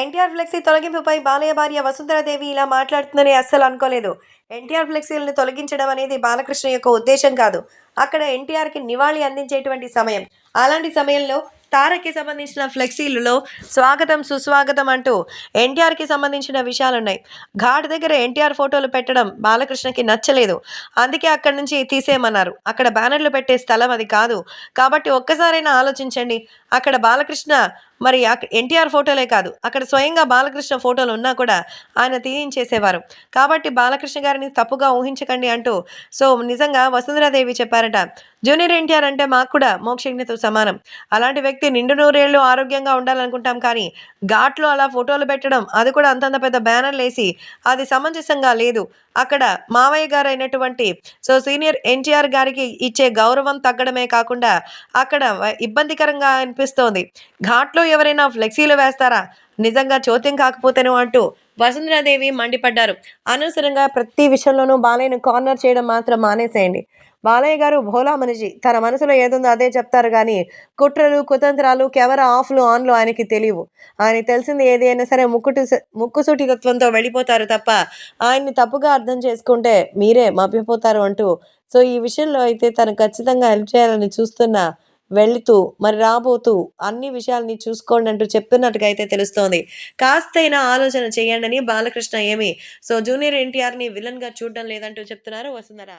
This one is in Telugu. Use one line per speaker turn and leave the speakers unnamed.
ఎన్టీఆర్ ఫ్లెక్సీ తొలగింపుపై బాలయ్య భార్య వసుంధరాదేవి ఇలా మాట్లాడుతుందని అస్సలు అనుకోలేదు. ఎన్టీఆర్ ఫ్లెక్సీలను తొలగించడం అనేది బాలకృష్ణ యొక్క ఉద్దేశం కాదు. అక్కడ ఎన్టీఆర్కి నివాళి అందించేటువంటి సమయం. అలాంటి సమయంలో తారక్కి సంబంధించిన ఫ్లెక్సీలలో స్వాగతం సుస్వాగతం అంటూ ఎన్టీఆర్కి సంబంధించిన విషయాలు ఉన్నాయి ఘాట్ దగ్గర ఎన్టీఆర్ ఫోటోలు పెట్టడం బాలకృష్ణకి నచ్చలేదు. అందుకే అక్కడి నుంచి తీసేయమన్నారు. అక్కడ బ్యానర్లు పెట్టే స్థలం అది కాదు. కాబట్టి ఒక్కసారైనా ఆలోచించండి. అక్కడ బాలకృష్ణ మరి ఎన్టీఆర్ ఫోటోలే కాదు. అక్కడ స్వయంగా బాలకృష్ణ ఫోటోలు ఉన్నా కూడా ఆయన తీయించేసేవారు. కాబట్టి బాలకృష్ణ గారిని తప్పుగా ఊహించకండి అంటూ సో నిజంగా వసుంధరాదేవి చెప్పారట. జూనియర్ ఎన్టీఆర్ అంటే మాకు కూడా మోక్షజ్ఞతో సమానం. అలాంటి వ్యక్తి నిండు నూరేళ్ళు ఆరోగ్యంగా ఉండాలనుకుంటాం కానీ ఘాట్లో అలా ఫోటోలు పెట్టడం అది కూడా అంతంత పెద్ద బ్యానర్లు వేసి అది సమంజసంగా లేదు. అక్కడ మావయ్య గారు అయినటువంటి సో సీనియర్ ఎన్టీఆర్ గారికి ఇచ్చే గౌరవం తగ్గడమే కాకుండా అక్కడ ఇబ్బందికరంగా అనిపిస్తోంది. ఘాట్లో ఎవరైనా ఫ్లెక్సీలు వేస్తారా? నిజంగా చోద్యం కాకపోతేను అంటూ వసుంధరాదేవి మండిపడ్డారు. అనవసరంగా ప్రతి విషయంలోనూ బాలయ్యను కార్నర్ చేయడం మాత్రం మానేసేయండి. బాలయ్య గారు భోలా మనిషి తన మనసులో ఏదుందో అదే చెప్తారు కానీ కుట్రలు కుతంత్రాలు కెమెరా ఆఫ్లు ఆన్లు ఆయనకి తెలియవు. ఆయన తెలిసింది ఏది అయినా సరే ముక్కుటి ముక్కుసూటి తత్వంతో వెళ్ళిపోతారు తప్ప ఆయన్ని తప్పుగా అర్థం చేసుకుంటే మీరే మభ్యపోతారు అంటూ. సో ఈ విషయంలో అయితే తను ఖచ్చితంగా హెల్ప్ చేయాలని చూస్తున్నా వెళుతూ మరి రాబోతూ అన్ని విషయాల్ని చూసుకోండి అంటూ చెప్తున్నట్టుగా అయితే తెలుస్తోంది. కాస్తైనా ఆలోచన చేయండి అని బాలకృష్ణ ఏమి సో జూనియర్ ఎన్టీఆర్ని విలన్గా చూడడం లేదంటూ చెప్తున్నారు వసుంధర.